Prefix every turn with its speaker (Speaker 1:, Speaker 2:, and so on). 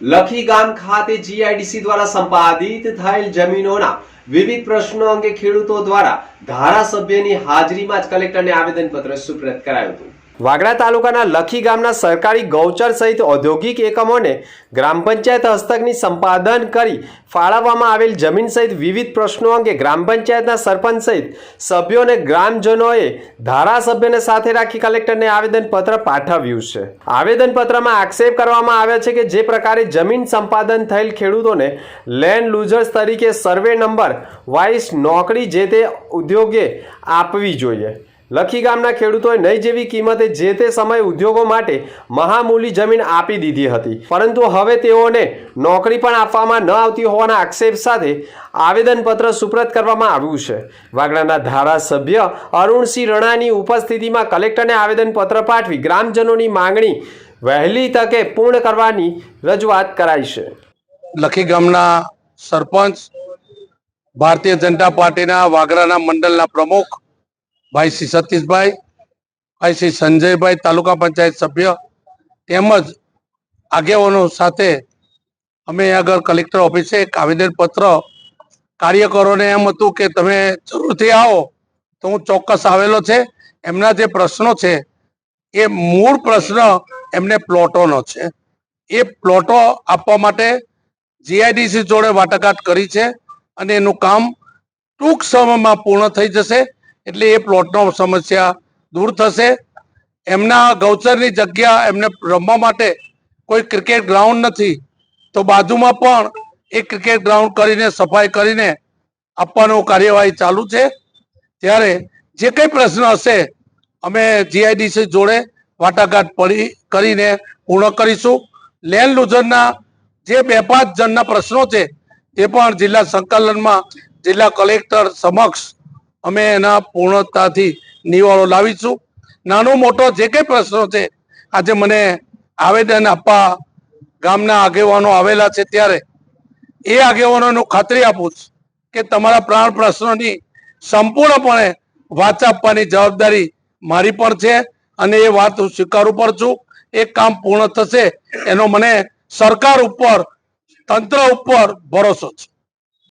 Speaker 1: લખી ગામ ખાતે જીઆઈડીસી દ્વારા સંપાદિત થયેલ જમીનોના વિવિધ પ્રશ્નો અંગે ખેડૂતો દ્વારા ધારાસભ્યની હાજરીમાં જ કલેક્ટરને આવેદનપત્ર સુપ્રત કરાયું હતું. વાગડા તાલુકાના લખી ગામના સરકારી ગૌચર સહિત ઔદ્યોગિક એકમોને ગ્રામ પંચાયત હસ્તકની સંપાદન કરી ફાળવવામાં આવેલ જમીન સહિત વિવિધ પ્રશ્નો અંગે ગ્રામ પંચાયતના સરપંચ સહિત સભ્યો અને ગ્રામજનોએ ધારાસભ્યને સાથે રાખી કલેક્ટરને આવેદનપત્ર પાઠવ્યું છે. આવેદનપત્રમાં આક્ષેપ કરવામાં આવ્યો છે કે જે પ્રકારે જમીન સંપાદન થયેલ ખેડૂતોને લેન્ડ લૂઝર્સ તરીકે સર્વે નંબર વાઇસ નોકરી જે તે ઉદ્યોગે આપવી જોઈએ. લખી ગામના ખેડૂતોએ નહીં જેવી કિંમતે જે તે સમયે ઉદ્યોગો માટે મહામૂલી જમીન આપી દીધી હતી. પરંતુ હવે તેઓને નોકરી પણ આપવામાં ન આવતી હોવાના આક્ષેપ સાથે આવેદનપત્ર સુપ્રત કરવામાં આવ્યું છે. વાગડાના ધારાસભ્ય અરુણસિંહ રણાની ઉપસ્થિતિમાં કલેક્ટરને આવેદનપત્ર પાઠવી ગ્રામજનોની માંગણી વહેલી તકે પૂર્ણ કરવાની રજૂઆત કરાઈ છે.
Speaker 2: લખી ગામના સરપંચ, ભારતીય જનતા પાર્ટીના વાગરાના મંડળના પ્રમુખ ભાઈ શ્રી સતીશભાઈ, ભાઈ શ્રી સંજયભાઈ તાલુકા પંચાયત સભ્ય તેમજ આગેવાનો સાથે અમે આગળ કલેક્ટર ઓફિસે એક આવેદનપત્ર કાર્યકરોને એમ હતું કે તમે જરૂરથી આવો તો હું ચોક્કસ આવેલો છે. એમના જે પ્રશ્નો છે એ મૂળ પ્રશ્ન એમને પ્લોટોનો છે. એ પ્લોટો આપવા માટે જીઆઈડીસી જોડે વાટાઘાટ કરી છે અને એનું કામ ટૂંક સમયમાં પૂર્ણ થઈ જશે. એટલે એ પ્લોટનો સમસ્યા દૂર થશે. એમના ગૌચરની જગ્યા એમને રમવા માટે કોઈ ક્રિકેટ ગ્રાઉન્ડ નથી. તો બાજુમાં પણ એ ક્રિકેટ ગ્રાઉન્ડ કરીને, સફાઈ કરીને આપવાનું કાર્યવાહી ચાલુ છે. ત્યારે જે કંઈ પ્રશ્ન હશે, અમે જીઆઈડીસી જોડે વાટાઘાટ પડી, કરીને પૂર્ણ કરીશું. લેન્ડ લૂઝરના જે બે પાંચ જણના પ્રશ્નો છે, એ પણ જિલ્લા સંકલનમાં જિલ્લા કલેક્ટર સમક્ષ અમે એના પૂર્ણતાથી નિવારો લાવીશું. નાનો મોટો જે કંઈ પ્રશ્નો છે, આજે મને આવેદન આપવા ગામના આગેવાનો આવેલા છે ત્યારે એ આગેવાનોનું ખાતરી આપું છું કે તમારા પ્રાણ પ્રશ્નોની સંપૂર્ણપણે વાત આપવાની જવાબદારી મારી પણ છે અને એ વાત હું સ્વીકારું પણ છું. એ કામ પૂર્ણ થશે એનો મને સરકાર ઉપર, તંત્ર ઉપર ભરોસો છે.